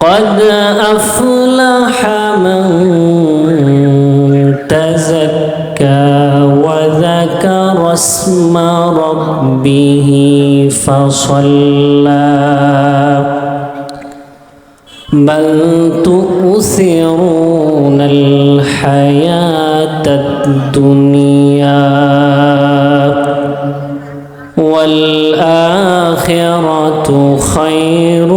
قد أفلح من تزكى وذكر اسم ربه فصلى. بل تؤثرون الحياة الدنيا والآخرة خير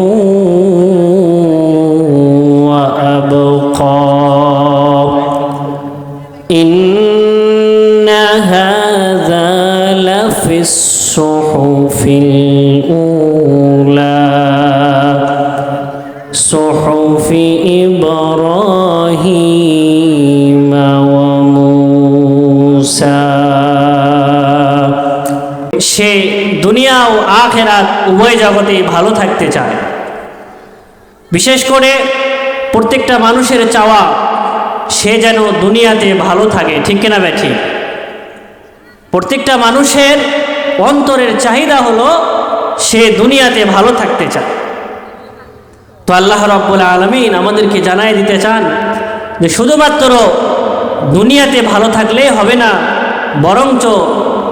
إن هذا لفي الصحف الأولى صحف إبراهيم وموسى সে দুনিয়া ও আখেরাত উভয় জগতেই ভালো থাকতে চায় বিশেষ করে প্রত্যেকটা মানুষের চাওয়া, সে যেন দুনিয়াতে ভালো থাকে। ঠিক কিনা ব্যাঠি প্রত্যেকটা মানুষের অন্তরের চাহিদা হলো, সে দুনিয়াতে ভালো থাকতে চায়। তো আল্লাহ রব্বুল আলমিন আমাদেরকে জানাই দিতে চান যে, শুধুমাত্র দুনিয়াতে ভালো থাকলেই হবে না, বরঞ্চ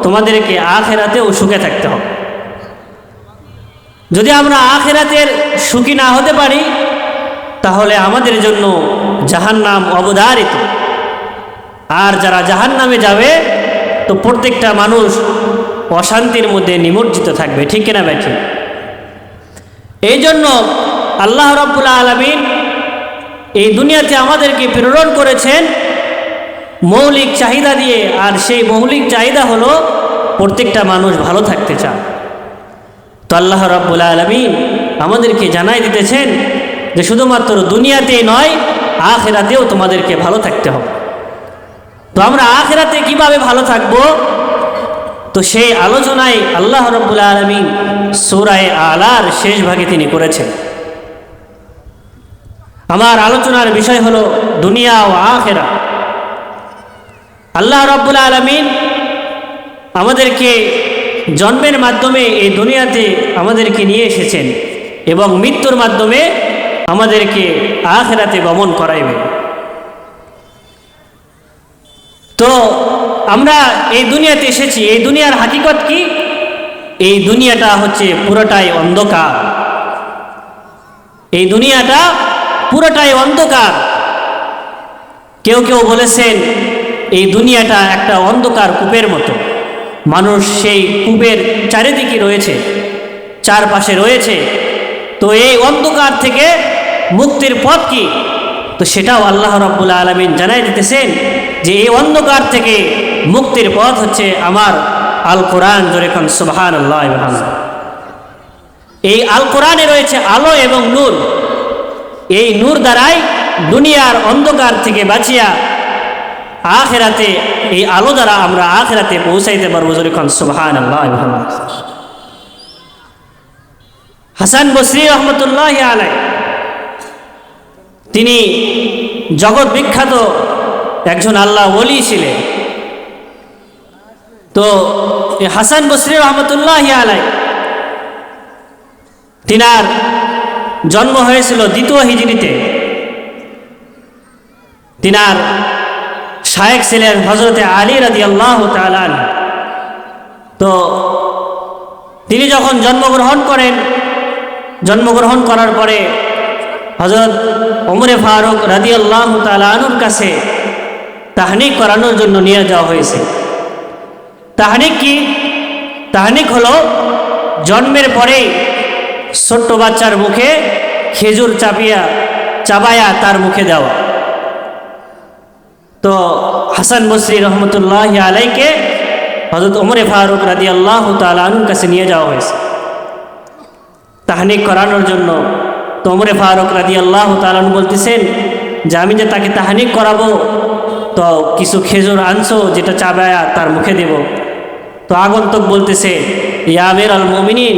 তোমাদেরকে আখেরাতেও সুখে থাকতে হবে। যদি আমরা আখেরাতের সুখী না হতে পারি তাহলে আমাদের জন্য জাহান্নাম অবধারিত। আর যারা জাহান্নামে যাবে, তো প্রত্যেকটা মানুষ অশান্তির মধ্যে নিমজ্জিত থাকবে, ঠিক কিনা ব্যাঠি এই জন্য আল্লাহ রব্বুল্লা আলমিন এই দুনিয়াতে আমাদেরকে প্রেরণ করেছেন মৌলিক চাহিদা দিয়ে, আর সেই মৌলিক চাহিদা হলো প্রত্যেকটা মানুষ ভালো থাকতে চায়। তো আল্লাহ রব্বুল আলমিন আমাদেরকে জানাই দিতেছেন যে শুধুমাত্র দুনিয়াতেই নয়, আখেরাতেও তোমাদেরকে ভালো থাকতে হবে। তো আমরা আখেরাতে কীভাবে ভালো থাকব? তো সেই আলোচনায় আল্লাহ রব্বুল আলমিন সুরায় আলার শেষ ভাগে তিনি করেছেন। আমার আলোচনার বিষয় হলো দুনিয়া ও আখেরা। আল্লাহ রব্বুল আলমিন আমাদেরকে জন্মের মাধ্যমে এই দুনিয়াতে আমাদেরকে নিয়ে এসেছেন এবং মৃত্যুর মাধ্যমে আমাদেরকে আখেরাতে গমন করাইবে। তো আমরা এই দুনিয়াতে এসেছি, এই দুনিয়ার হাকিকত কি? এই দুনিয়াটা হচ্ছে পুরোটাই অন্ধকার। এই দুনিয়াটা পুরোটাই অন্ধকার। কেউ কেউ বলেছেন, এই দুনিয়াটা একটা অন্ধকার কূপের মতো। মানুষ সেই কূপের চারিদিকে রয়েছে, চারপাশে রয়েছে। তো এই অন্ধকার থেকে মুক্তির পথ কি? তো সেটাও আল্লাহ রব্বুল্লা আলমিন জানাই দিতেছেন যে এই অন্ধকার থেকে মুক্তির পথ হচ্ছে আমার আল কোরআন জোরেখন সুবাহান আল্লাহ এই আল কোরআনে রয়েছে আলো এবং নূর। এই নূর দ্বারাই দুনিয়ার অন্ধকার থেকে বাঁচিয়া আখেরাতে এই আলো দ্বারা আমরা আখেরাতে পৌঁছাইতে পারব জরিখন সুবাহান আল্লাহ হাসান বসরি রহমতুল্লাহ আলাই তিনি জগৎ বিখ্যাত একজন আল্লাহ ওলি ছিলেন। তো হাসান বসরি রহমতুল্লাহ আলাই তিনার জন্ম হয়েছিল দ্বিতীয় হিজড়িতে। তিনার শায়েক ছিলেন হজরতে আলী রাজি আল্লাহ তালান তো তিনি যখন জন্মগ্রহণ করেন, জন্মগ্রহণ করার পরে হজরত ওমরে ফারুক রাজি আল্লাহ তালানুর কাছে তাহানিক করানোর জন্য নিয়ে যাওয়া হয়েছে। তাহানিক কি? তাহানিক হলো জন্মের পরে ছোট্ট বাচ্চার মুখে খেজুর চাপিয়া, চাবায়া তার মুখে দেওয়া। তো হাসান বসরি রহমতুল্লাহ আলাইকে হজরত ওমরে ফারুক রাদি আল্লাহ তালুর কাছে নিয়ে যাওয়া হয়েছে। তাহানিক করানোর জন্য তো ওমরে ফারুক রাদি আল্লাহ তালন বলতেছেন যে আমি যে তাকে তাহানিক করাবো, তো কিছু খেজুর আনছো যেটা চাবায়া তার মুখে দেব। তো আগন্তক বলতেছে ইয়াবের আল মমিনিন,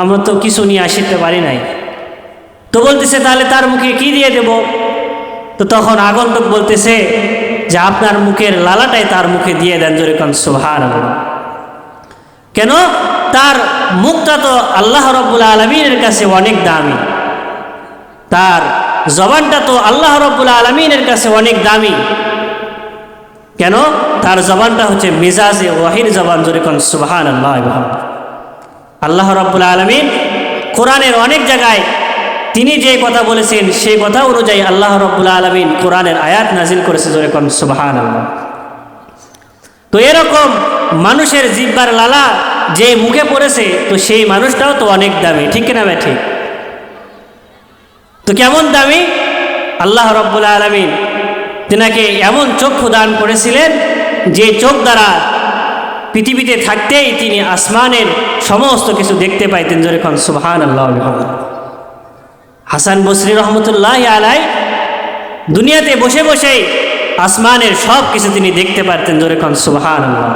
আমরা তো কিছু নিয়ে আসিতে পারি নাই। তো বলতেছে, তাহলে তার মুখে কি দিয়ে দেব? তো তখন আগন্তক বলতেছে যে, আপনার মুখের লালাটাই তার মুখে দিয়ে দেন জোরে কান সোহার কেন? তার মুখটা তো আল্লাহ রব্বুল আলমীর কাছে অনেক দামি। তার জবানটা তো আল্লাহ রব্বুল আলমিনের কাছে অনেক দামি। কেন? তার জবানটা হচ্ছে মিজাজে ওয়াহির জবান যেরকম সুবাহান আল্লাহ আল্লাহ রব্বুল আলমিন কোরআনের অনেক জায়গায় তিনি যে কথা বলেছেন, সেই কথা অনুযায়ী আল্লাহ রব্বুল আলমিন কোরআনের আয়াত নাজিল করেছে যেরকম সুবাহান আল্লাহ তো এরকম মানুষের জিব্বার লালা যে মুখে পড়েছে, তো সেই মানুষটাও তো অনেক দামি, ঠিক কিনা ভাই ঠিক তো কেমন দামি? আল্লাহ রব্বুল আলমিন তেনাকে এমন চক্ষু দান করেছিলেন যে চোখ দ্বারা পৃথিবীতে থাকতেই তিনি আসমানের সমস্ত কিছু দেখতে পাইতেন যেরকম সুবহান আল্লাহ হাসান বসরি রহমতুল্লাহ আলাই দুনিয়াতে বসে বসেই আসমানের সব কিছু তিনি দেখতে পারতেন যেরকম সুবহান আল্লাহ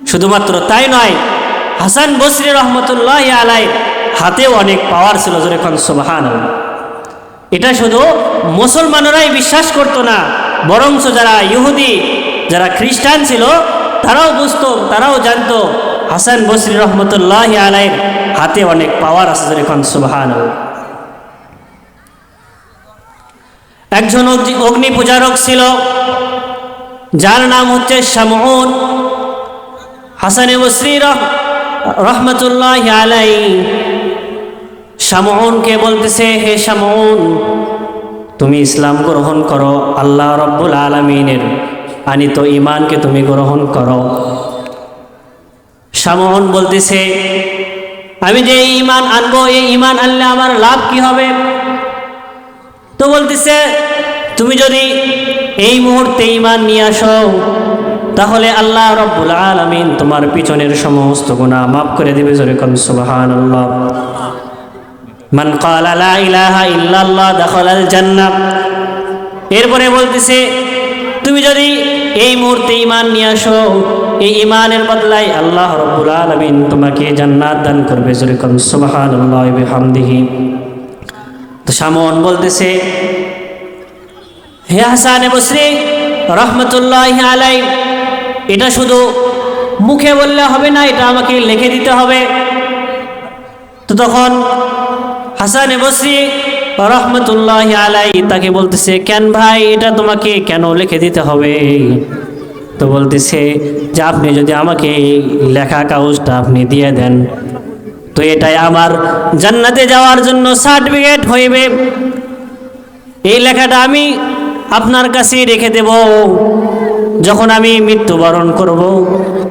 শুধুমাত্র তাই নয়, হাসান বসরি রহমতুল্লাহ আলাই হাতেও অনেক পাওয়ার ছিল যেরকম সুবহান এটা শুধু মুসলমানরাই বিশ্বাস করতো না, বরঞ্চ যারা ইহুদি, যারা খ্রিস্টান ছিল, তারাও বুঝতো, তারাও জানতো, হাসান বসরি রহমতুল্লাহ আলাইয়ের হাতে অনেক পাওয়ার আছে যেরকম সুবহান একজন অগ্নি- পূজারক ছিল, যার নাম হচ্ছে শামউন। হাসান বসরি রহ- রহমতুল্লাহ আলাই শামউনকে বলতেছে, হে শামউন, তুমি ইসলাম গ্রহণ করো, আল্লাহ রব্বুল আলমিনের আনিত ইমানকে তুমি গ্রহণ করো। শামউন বলতেছে, আমি যে ইমান আনব, এই ইমান আনলে আমার লাভ কি হবে? তো বলতেছে, তুমি যদি এই মুহূর্তে ইমান নিয়ে আসো, তাহলে আল্লাহ রব্বুল আলমিন তোমার পিছনের সমস্ত গুণা মাফ করে দেবে। যেরকম সুবাহান আল্লাহ মান কালা ইলাহা ইল্লাল্লাহ দাখালাল জান্নাহ। এরপরে বলতেছে, তুমি যদি এই মুহূর্তে ইমান নিয়ে আসো, এই ইমানের বদলায় আল্লাহ রব্বুল আলামিন তোমাকে জান্নাত দান করবে। যেরকম সুবহানাল্লাহ ওয়া বিহামদিহি। তো সামন বলতেছে, হে হাসান বসরি, রহমতুল্লাহ আলাই এটা শুধু মুখে বললে হবে না, এটা আমাকে লিখে দিতে হবে। তো তখন হাসান বসরি রহমতুল্লাহ আলাই তাকে বলতেছে, কেন ভাই, এটা তোমাকে কেন লিখে দিতে হবে? তো বলতেছে, যে আপনি যদি আমাকে লেখা কাগজটা আপনি দিয়ে দেন, তো এটাই আমার জান্নাতে যাওয়ার জন্য সার্টিফিকেট হইবে। এই লেখাটা আমি আপনার কাছে রেখে দেব। যখন আমি মৃত্যুবরণ করব,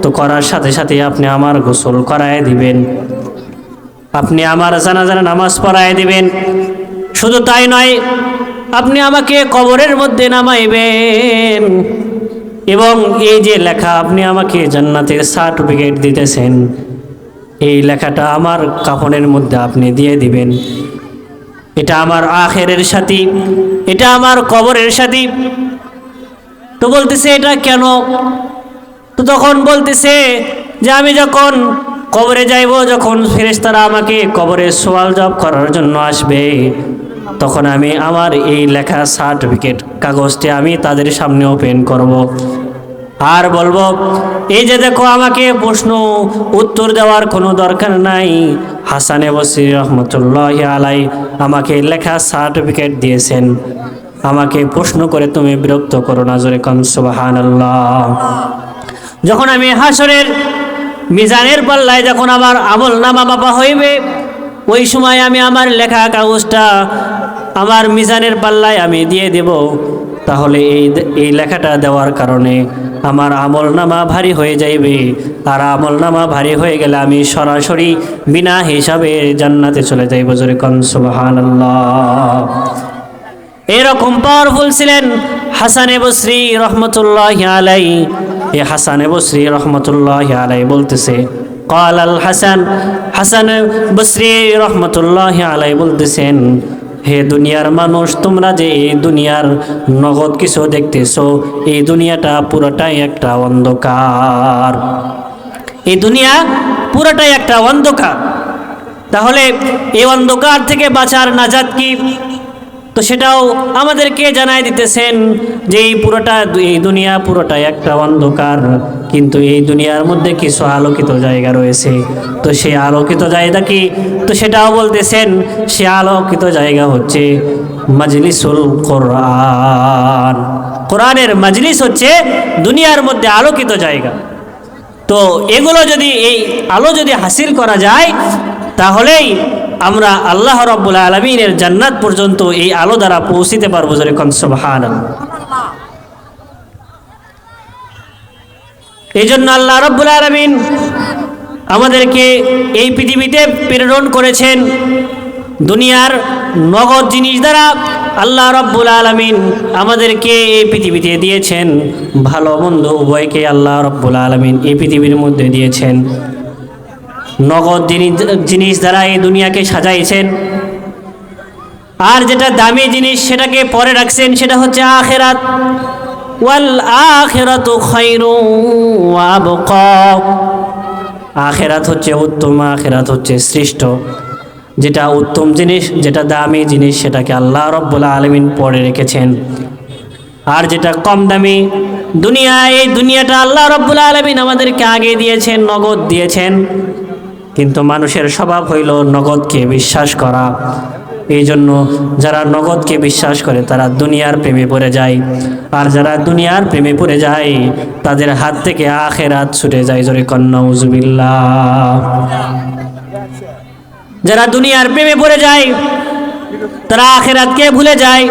তো করার সাথে সাথে আপনি আমার গোসল করায় দিবেন। আপনি আমার জানাজানা নামাজ পড়ায় দিবেন। শুধু তাই নয়, আপনি আমাকে কবরের মধ্যে নামাইবেন। এবং এই যে লেখা, আপনি আমাকে জান্নাতের সার্টিফিকেট দিতেছেন, এই লেখাটা আমার কাফনের মধ্যে আপনি দিয়ে দিবেন। এটা আমার আখেরের সাথী, এটা আমার কবরের সাথী। তো বলতেছে, এটা কেন? তো তখন বলতেছে যে, আমি যখন কবরে যাইব যখন ফেরেশতারা আমাকে কবরে সোয়াল জব করার জন্য আসবে। তখন আমি আমার এই লেখা সার্টিফিকেট কাগজটি আমি তাদের সামনে ওপেন করব। আর বলব, এই যে দেখো, আমাকে প্রশ্ন, উত্তর দেওয়ার কোনো দরকার নাই। হাসানে বসির রহমতুল্লাহ আলাই আমাকে লেখা সার্টিফিকেট দিয়েছেন। আমাকে প্রশ্ন করে তুমি বিরক্ত করো না, জোরে সুবাহান যখন আমি হাসরের মিজানের পাল্লায় যখন আমার আমল নামা বাবা হইবে, ওই সময় আমি আমার লেখা কাগজটা আমার মিজানের পাল্লায় আমি দিয়ে দেব। তাহলে এই এই লেখাটা দেওয়ার কারণে আমার আমল নামা ভারী হয়ে যাইবে। আর আমল নামা ভারী হয়ে গেলে আমি সরাসরি বিনা হিসাবে জান্নাতে চলে যাইব। জোরে কন সুবাহান এরকম পাওয়ারফুল ছিলেন হাসানে বসরি রহমতুল্লাহ আলাই এ হাসানে বসরি রহমতুল্লাহ আলাই বলতেছে কাল আল হাসান। হাসান বসরি রহমতুল্লাহ আলাই বলতেছেন, হে দুনিয়ার মানুষ, তোমরা যে এই দুনিয়ার নগদ কিছু দেখতেছো, এই দুনিয়াটা পুরোটাই একটা অন্ধকার। এই দুনিয়া পুরোটাই একটা অন্ধকার। তাহলে এই অন্ধকার থেকে বাঁচার নাজাত কি? তো সেটাও আমাদেরকে জানাই দিতেছেন যে এই পুরোটা এই দুনিয়া পুরোটাই একটা অন্ধকার, কিন্তু এই দুনিয়ার মধ্যে কিছু আলোকিত জায়গা রয়েছে। তো সেই আলোকিত জায়গা কি? তো সেটাও বলতেছেন, সে আলোকিত জায়গা হচ্ছে মাজলিসুল কোরআন। কোরআনের মাজলিস হচ্ছে দুনিয়ার মধ্যে আলোকিত জায়গা। তো এগুলো যদি, এই আলো যদি হাসিল করা যায়, তাহলেই আমরা আল্লাহ রব্বুল আলমিনের জান্নাত পর্যন্ত এই আলো দ্বারা পৌঁছিতে পারব জোরে কনসবাহান এই জন্য আল্লাহ রব্বুল আলমিন আমাদেরকে এই পৃথিবীতে প্রেরণ করেছেন দুনিয়ার নগদ জিনিস দ্বারা আল্লাহ রব্বুল আলমিন আমাদেরকে এই পৃথিবীতে দিয়েছেন, ভালো মন্দ উভয়কে আল্লাহ রব্বুল আলমিন এই পৃথিবীর মধ্যে দিয়েছেন। নগদ জিনিস দ্বারা এই দুনিয়াকে সাজাইছেন। আর যেটা দামি জিনিস সেটাকে পরে রাখছেন, সেটা হচ্ছে আখেরাত। ওয়াল আখেরাতু আখেরাত হচ্ছে উত্তম, আখেরাত হচ্ছে শ্রেষ্ঠ। যেটা উত্তম জিনিস, যেটা দামি জিনিস, সেটাকে আল্লাহ রব্বুল আলমিন পরে রেখেছেন। আর যেটা কম দামি দুনিয়া এই দুনিয়াটা আল্লাহ রব্বুল আলমিন আমাদেরকে আগে দিয়েছেন, নগদ দিয়েছেন। কিন্তু মানুষের স্বভাব হইল নগদকে বিশ্বাস করা। এই জন্য যারা নগদকে বিশ্বাস করে, তারা দুনিয়ার প্রেমে পড়ে যায়। আর যারা দুনিয়ার প্রেমে পড়ে যায়, তাদের হাত থেকে আখের আখেরাত ছুটে যায়। জোরে কন্যা উজবিল্লাহ যারা দুনিয়ার প্রেমে পড়ে যায়, তারা আখেরাতকে ভুলে যায়।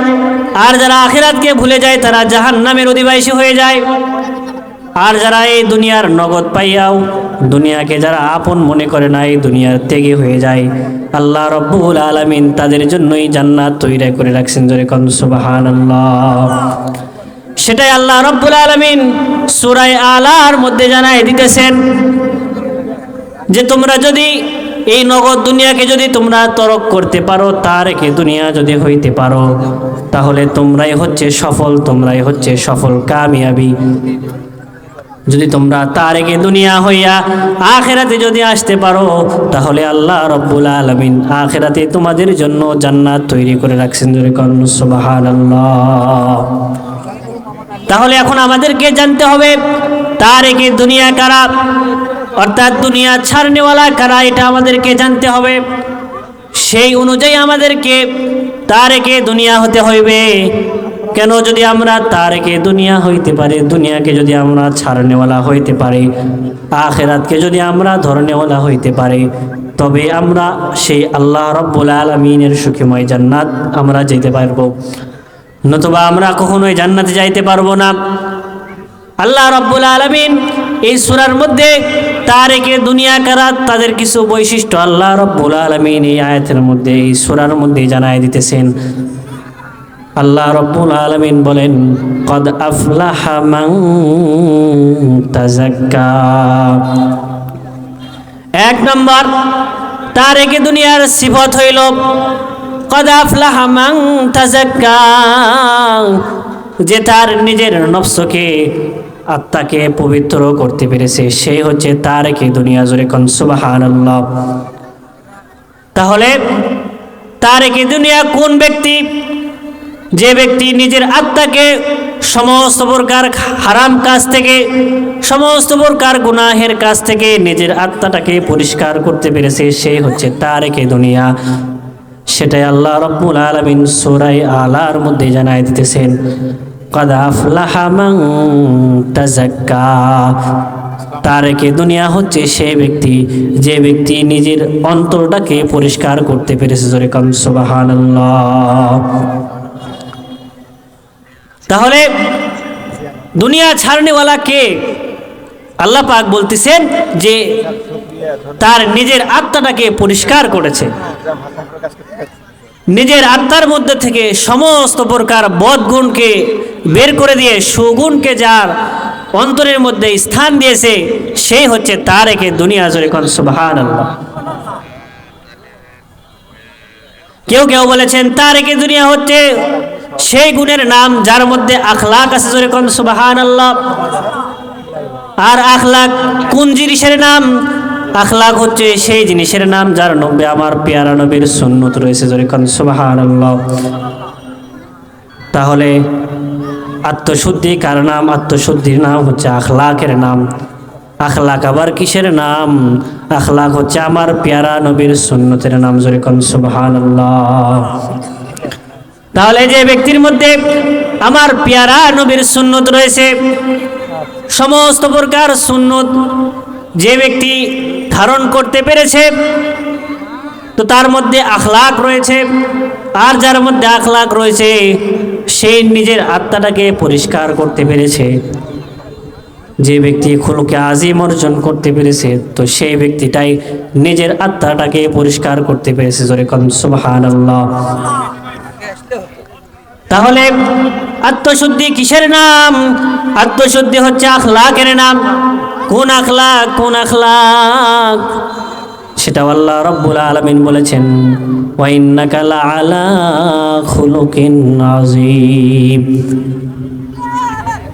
আর যারা আখেরাতকে ভুলে যায়, তারা জাহান নামের অধিবাসী হয়ে যায়। আর যারা এই দুনিয়ার নগদ পাইয়াও দুনিয়াকে যারা আপন মনে করে না, এই দুনিয়ার ত্যাগে হয়ে যায়। আল্লাহ রব্বুল আলমিন তাদের জন্যই জান্নাত তৈরি করে রাখছেন। জোরে কন সুবাহান সেটাই আল্লাহ রব্বুল আলমিন সুরাই আলার মধ্যে জানাই দিতেছেন যে, তোমরা যদি এই নগদ দুনিয়াকে যদি তোমরা তরক করতে পারো, তার একে দুনিয়া যদি হইতে পারো, তাহলে তোমরাই হচ্ছে সফল, তোমরাই হচ্ছে সফল, কামিয়াবি। যদি তোমরা তার একে দুনিয়া হইয়া আখেরাতে যদি আসতে পারো, তাহলে আল্লাহ রব্বুল আলমিন আখেরাতে তোমাদের জন্য জান্নাত তৈরি করে রাখছেন। যদি সুবাহান তাহলে এখন আমাদেরকে জানতে হবে তার একে দুনিয়া কারা? অর্থাৎ দুনিয়া ছাড়নেওয়ালা কারা, এটা আমাদেরকে জানতে হবে। সেই অনুযায়ী আমাদেরকে তার একে দুনিয়া হতে হইবে। কেন যদি আমরা তারকে দুনিয়া হইতে পারি, দুনিয়াকে যদি আমরা ছাড়নেওয়ালা হইতে পারি, আখেরাতকে যদি আমরা ধরনেওয়ালা হইতে পারি, তবে আমরা সেই আল্লাহ রব্বুল আলমিনের সুখীময় জান্নাত আমরা যেতে পারব। নতুবা আমরা কখনোই জান্নাতে যাইতে পারব না। আল্লাহ রব্বুল আলমিন এই সুরার মধ্যে তারেকে দুনিয়া কারা তাদের কিছু বৈশিষ্ট্য আল্লাহ রব্বুল আলমিন এই আয়াতের মধ্যে, এই সুরার মধ্যে জানাই দিতেছেন। আল্লাহ রব্বুল আলমিন বলেন, কদ আফলাহা তাজাক্কা এক নম্বর তার একে দুনিয়ার সিফত হইল, কদ আফলাহা মান তাজাক্কা যে তার নিজের নফসকে, আত্মাকে পবিত্র করতে পেরেছে, সেই হচ্ছে তার একে দুনিয়া জুড়ে কন, সুবহানাল্লাহ। তাহলে তার একে দুনিয়া কোন ব্যক্তি যে ব্যক্তি নিজের আত্মাকে সমস্ত প্রকার হারাম কাজ থেকে, সমস্ত প্রকার গুনাহের কাছ থেকে নিজের আত্মাটাকে পরিষ্কার করতে পেরেছে, সেই হচ্ছে তারেকে দুনিয়া। সেটাই আল্লাহ রব্বুল আলমিন সোরাই আলার মধ্যে জানাই দিতেছেন তারেকে দুনিয়া হচ্ছে সে ব্যক্তি, যে ব্যক্তি নিজের অন্তরটাকে পরিষ্কার করতে পেরেছে, জোরে কম সুবহানাল্লাহ। তাহলে দুনিয়া ছাড়নেওয়ালা কে? আল্লাহ পাক বলতেছেন যে তার নিজের আত্মাটাকে পরিষ্কার করেছে। নিজের আত্মার মধ্যে থেকে সমস্ত প্রকার বদগুণকে বের করে দিয়ে সুগুণকে যার অন্তরের মধ্যে স্থান দিয়েছে সেই হচ্ছে তার একে দুনিয়া জোরে কন সুবাহান আল্লাহ কেউ কেউ বলেছেন তার একে দুনিয়া হচ্ছে সেই গুণের নাম যার মধ্যে আখলাক আছে জোরে কোন সুবাহান আল্লাহ আর আখলাক কোন জিনিসের নাম? আখলাক হচ্ছে সেই জিনিসের নাম যার নব্বে আমার পেয়ারা নবীর সুন্নত রয়েছে জোরে কোন সুবাহান আল্লাহ তাহলে আত্মশুদ্ধি কার নাম? আত্মশুদ্ধির নাম হচ্ছে আখলাকের নাম। আখলাক আবার কিসের নাম? আখলাক হচ্ছে আমার পেয়ারা নবীর সুন্নতের নাম জোরে কন সুবহানাল্লাহ। তাহলে যে ব্যক্তির মধ্যে আমার পেয়ারা নবীর সুন্নত রয়েছে, সমস্ত প্রকার সুন্নত যে ব্যক্তি ধারণ করতে পেরেছে, তো তার মধ্যে আখলাক রয়েছে। আর যার মধ্যে আখলাক রয়েছে, সে নিজের আত্মাটাকে পরিষ্কার করতে পেরেছে। যে ব্যক্তি খুলুকে আজিম অর্জন করতে পেরেছে, তো সেই ব্যক্তিটাই নিজের আত্মাটাকে পরিষ্কার করতে পেরেছে। জোরে কন সুবহানাল্লাহ। তাহলে আত্মশুদ্ধি কিসের নাম? আত্মশুদ্ধি হচ্ছে আখলাকের নাম। কোন আখলাক কোন আখলাক? সেটা আল্লাহ রব্বুল আলামিন বলেছেন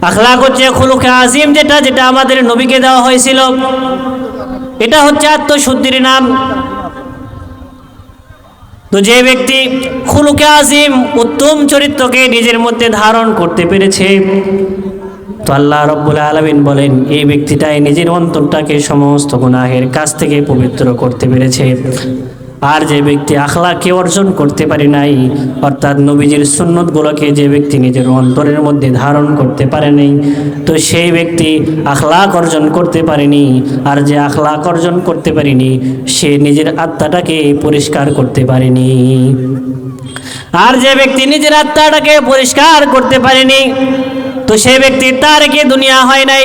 আখলাক হচ্ছে খুলুকে আজিম যেটা যেটা আমাদের নবীকে দেওয়া হয়েছিল। এটা হচ্ছে আত্মশুদ্ধির নাম। তো যে ব্যক্তি খুলুকে আজিম উত্তম চরিত্রকে নিজের মধ্যে ধারণ করতে পেরেছে, তো আল্লাহ রব্বুল আলমিন বলেন, এই ব্যক্তিটাই নিজের অন্তরটাকে সমস্ত গুনাহের কাছ থেকে পবিত্র করতে পেরেছে। আর যে ব্যক্তি আখলাকে অর্জন করতে পারে নাই, অর্থাৎ নবীজির সুন্নতগুলোকে যে ব্যক্তি নিজের অন্তরের মধ্যে ধারণ করতে পারে নাই, তো সেই ব্যক্তি আখলাক অর্জন করতে পারেনি। আর যে আখলাক অর্জন করতে পারেনি, সে নিজের আত্মাটাকে পরিষ্কার করতে পারেনি। আর যে ব্যক্তি নিজের আত্মাটাকে পরিষ্কার করতে পারেনি, তো সে ব্যক্তি তার কি দুনিয়া হয় নাই,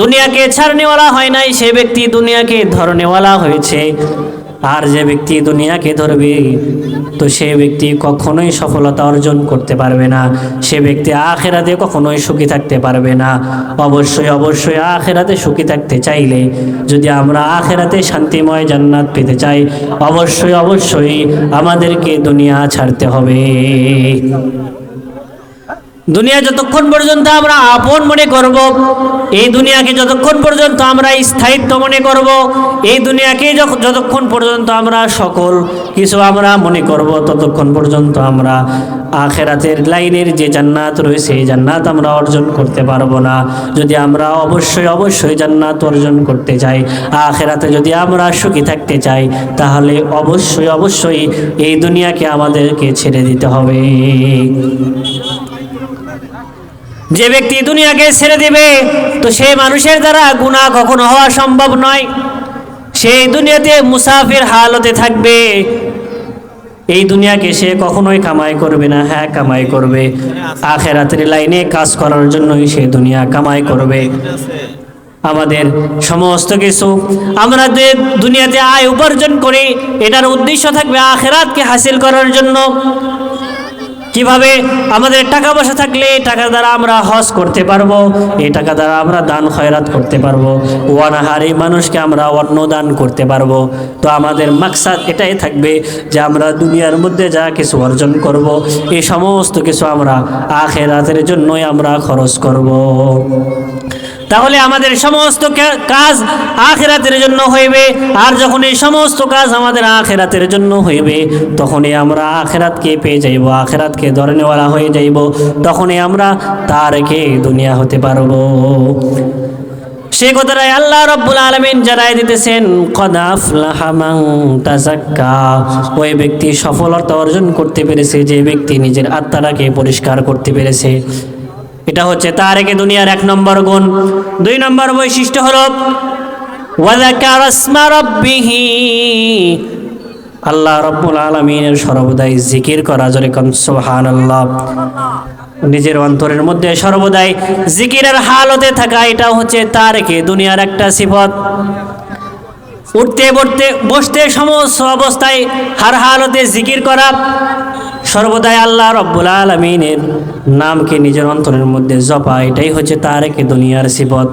দুনিয়াকে ছাড়নেওয়ালা হয় নাই, সে ব্যক্তি দুনিয়াকে ধরনেওয়ালা হয়েছে। আর যে ব্যক্তি দুনিয়াকে ধরবে, তো সে ব্যক্তি কখনোই সফলতা অর্জন করতে পারবে না। সে ব্যক্তি আখেরাতে কখনোই সুখী থাকতে পারবে না। অবশ্যই অবশ্যই আখেরাতে সুখী থাকতে চাইলে যদি আমরা আখেরাতে শান্তিময় জান্নাত পেতে চাই, অবশ্যই অবশ্যই আমাদেরকে দুনিয়া ছাড়তে হবে। দুনিয়া যতক্ষণ পর্যন্ত আমরা আপন মনে করব, এই দুনিয়াকে যতক্ষণ পর্যন্ত আমরা স্থায়িত্ব মনে করব, এই দুনিয়াকে যতক্ষণ পর্যন্ত আমরা সকল কিছু আমরা মনে করব, ততক্ষণ পর্যন্ত আমরা আখেরাতের লাইনের যে জান্নাত রয়েছে এই জান্নাত আমরা অর্জন করতে পারব না। যদি আমরা অবশ্যই অবশ্যই জান্নাত অর্জন করতে চাই, আখেরাতে যদি আমরা সুখী থাকতে চাই, তাহলে অবশ্যই অবশ্যই এই দুনিয়াকে আমাদেরকে ছেড়ে দিতে হবে। যে ব্যক্তি দুনিয়াকে ছেড়ে দিবে, তো সেই মানুষের দ্বারা গুণা কখনো হওয়া সম্ভব নয়। সেই দুনিয়াতে মুসাফির হালতে থাকবে। এই দুনিয়াকে সে কখনোই কামাই করবে না। হ্যাঁ কামাই করবে। আখেরাতের লাইনে কাজ করার জন্যই সে দুনিয়া কামাই করবে। আমাদের সমস্ত কিছু, আমরা যে দুনিয়াতে আয় উপার্জন করি, এটার উদ্দেশ্য থাকবে আখেরাতকে হাসিল করার জন্য। কীভাবে আমাদের টাকা পয়সা থাকলে টাকা দ্বারা আমরা হজ করতে পারব? এই টাকা দ্বারা আমরা দান, খয়রাত করতে পারব। ওয়ানাহারি মানুষকে আমরা অন্ন দান করতে পারব। তো আমাদের মাকসাদ এটাই থাকবে যে আমরা দুনিয়ার মধ্যে যা কিছু অর্জন করব, এই সমস্ত কিছু আমরা আখেরাতের জন্যই আমরা খরচ করব। তাহলে আমাদের সমস্ত কাজ আখেরাতের জন্য হইবে। আর যখন এই সমস্ত কাজ আমাদের আখেরাতের জন্য হইবে, তখনই আমরা আখেরাতকে পেয়ে যাইব, আখেরাতকে ধরে নেওয়ালা হয়ে যাইব। তখনই আমরা তারকে দুনিয়া হতে পারব। সে কথাটাই আল্লাহ রব্বুল আলমিন জানাই দিতেছেন ওই ব্যক্তি সফলতা অর্জন করতে পেরেছে, যে ব্যক্তি নিজের আত্মাটাকে পরিষ্কার করতে পেরেছে। এটা হচ্ছে তার একে দুনিয়ার এক নম্বর গুণ। দুই নম্বর বৈশিষ্ট্য হলো আল্লাহ রব্বুল আলমিনের সর্বদাই জিকির করা, জোরে কন, সুবহানাল্লাহ। নিজের অন্তরের মধ্যে সর্বদাই জিকিরের হালতে থাকা এটা হচ্ছে তার একে দুনিয়ার একটা সিফত। উঠতে বসতে বসতে সমস্ত অবস্থায় হার হালতে জিকির করা সর্বদাই আল্লাহ রব্বুল আলমিনের নামকে নিজের অন্তরের মধ্যে জপা, এটাই হচ্ছে তার একে দুনিয়ার সিবত।